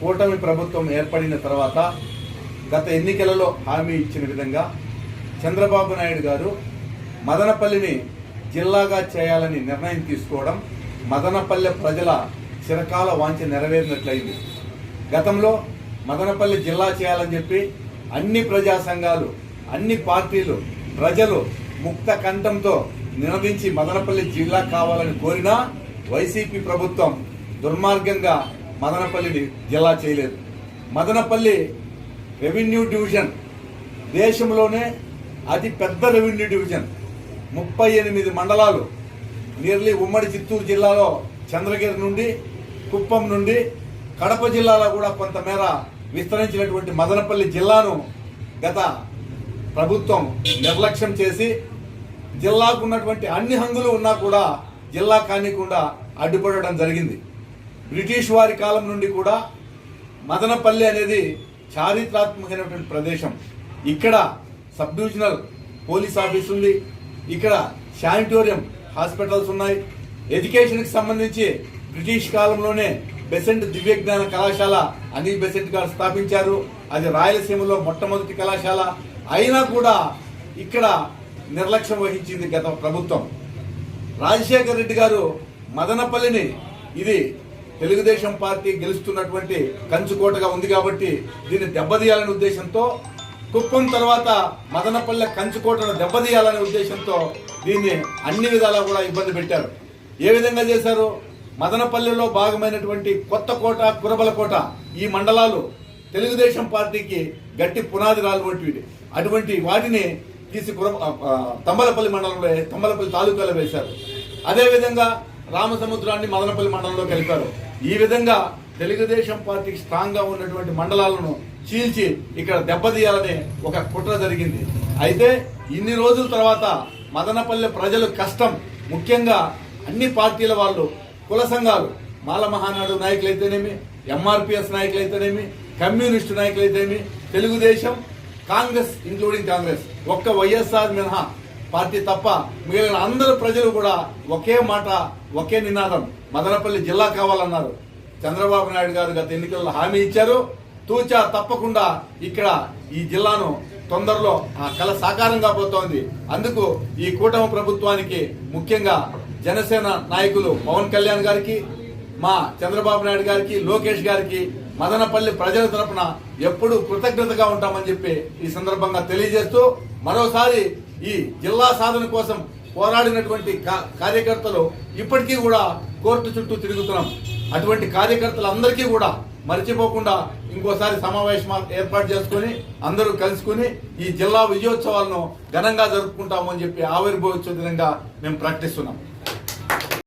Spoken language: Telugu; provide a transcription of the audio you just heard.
కూటమి ప్రభుత్వం ఏర్పడిన తర్వాత గత ఎన్నికలలో హామీ ఇచ్చిన విధంగా చంద్రబాబు నాయుడు గారు మదనపల్లిని జిల్లాగా చేయాలని నిర్ణయం తీసుకోవడం మదనపల్లె ప్రజల చిరకాల వాంఛ నెరవేరినట్లయింది. గతంలో మదనపల్లి జిల్లా చేయాలని చెప్పి అన్ని ప్రజా సంఘాలు అన్ని పార్టీలు ప్రజలు ముక్త కంఠంతో నినదించి మదనపల్లి జిల్లా కావాలని కోరినా వైసీపీ ప్రభుత్వం దుర్మార్గంగా మదనపల్లిని జిల్లా చేయలేదు. మదనపల్లి రెవెన్యూ డివిజన్ దేశంలోనే అతి పెద్ద రెవెన్యూ డివిజన్. ముప్పై ఎనిమిది మండలాలు నియర్లీ ఉమ్మడి చిత్తూరు జిల్లాలో చంద్రగిరి నుండి కుప్పం నుండి కడప జిల్లాలో కూడా కొంతమేర విస్తరించినటువంటి మదనపల్లి జిల్లాను గత ప్రభుత్వం నిర్లక్ష్యం చేసి జిల్లాకు ఉన్నటువంటి అన్ని హంగులు ఉన్నా కూడా జిల్లా కానికుండా అడ్డుపడడం జరిగింది. బ్రిటిష్ వారి కాలం నుండి కూడా మదనపల్లి అనేది చారిత్రాత్మకమైనటువంటి ప్రదేశం. ఇక్కడ సబ్ డివిజనల్ పోలీస్ ఆఫీస్ ఉంది. ఇక్కడ శానిటోరియం హాస్పిటల్స్ ఉన్నాయి. ఎడ్యుకేషన్కి సంబంధించి బ్రిటిష్ కాలంలోనే బెసెంట్ దివ్యజ్ఞాన కళాశాల అనిల్ బెసెంట్ గారు స్థాపించారు. అది రాయలసీమలో మొట్టమొదటి కళాశాల. అయినా కూడా ఇక్కడ నిర్లక్ష్యం వహించింది గత ప్రభుత్వం. రాజశేఖర రెడ్డి గారు మదనపల్లిని ఇది తెలుగుదేశం పార్టీ గెలుస్తున్నటువంటి కంచుకోటగా ఉంది కాబట్టి దీన్ని దెబ్బతీయాలనే ఉద్దేశంతో కుప్పం తర్వాత మదనపల్లె కంచుకోటను దెబ్బతీయాలనే ఉద్దేశంతో దీన్ని అన్ని విధాలా కూడా ఇబ్బంది పెట్టారు. ఏ విధంగా చేశారు? మదనపల్లెలో భాగమైనటువంటి కొత్త కోట కురబల కోట ఈ మండలాలు తెలుగుదేశం పార్టీకి గట్టి పునాది రాలు వంటివి అటువంటి వాటిని తీసి కుర తంబలపల్లి మండలంలో తంబలపల్లి తాలూకాలో వేశారు. అదేవిధంగా రామసముద్రాన్ని మదనపల్లి మండలంలో కలిపారు ఈ విధంగా తెలుగుదేశం పార్టీకి స్ట్రాంగ్గా ఉన్నటువంటి మండలాలను చీల్చి ఇక్కడ దెబ్బతీయాలనే ఒక కుట్ర జరిగింది. అయితే ఇన్ని రోజుల తర్వాత మదనపల్లె ప్రజలు కష్టం. ముఖ్యంగా అన్ని పార్టీల వాళ్ళు కుల సంఘాలు మాల మహానాడు నాయకులైతేనేమి ఎంఆర్పిఎస్ నాయకులైతేనేమి కమ్యూనిస్టు నాయకులైతేనేమి తెలుగుదేశం కాంగ్రెస్ ఇంక్లూడింగ్ కాంగ్రెస్ ఒక్క వైఎస్ఆర్ మినహా పార్టీ తప్ప మిగిలిన అందరు ప్రజలు కూడా ఒకే మాట ఒకే నినాదం. మదనపల్లి జిల్లా కావాలన్నారు. చంద్రబాబు నాయుడు గారు గత ఎన్నికల్లో హామీ ఇచ్చారు. తూచా తప్పకుండా ఇక్కడ ఈ జిల్లాను తొందరలో ఆ కళ సాకారం కాబోతోంది. అందుకు ఈ కూటమి ప్రభుత్వానికి ముఖ్యంగా జనసేన నాయకులు పవన్ కళ్యాణ్ గారికి మా చంద్రబాబు నాయుడు గారికి లోకేష్ గారికి మదనపల్లి ప్రజల తరపున ఎప్పుడు కృతజ్ఞతగా ఉంటామని చెప్పి ఈ సందర్భంగా తెలియజేస్తూ మరోసారి ఈ జిల్లా సాధన కోసం పోరాడినటువంటి కా- కార్యకర్తలు ఇప్పటికీ కూడా కోర్టు చుట్టూ తిరుగుతున్నాం. అటువంటి కార్యకర్తలందరికీ కూడా మర్చిపోకుండా ఇంకోసారి సమావేశం ఏర్పాటు చేసుకుని అందరూ కలుసుకుని ఈ జిల్లా విజయోత్సవాలను ఘనంగా జరుపుకుంటామని చెప్పి ఆవిర్భవించే విధంగా మేము ప్రకటిస్తున్నాం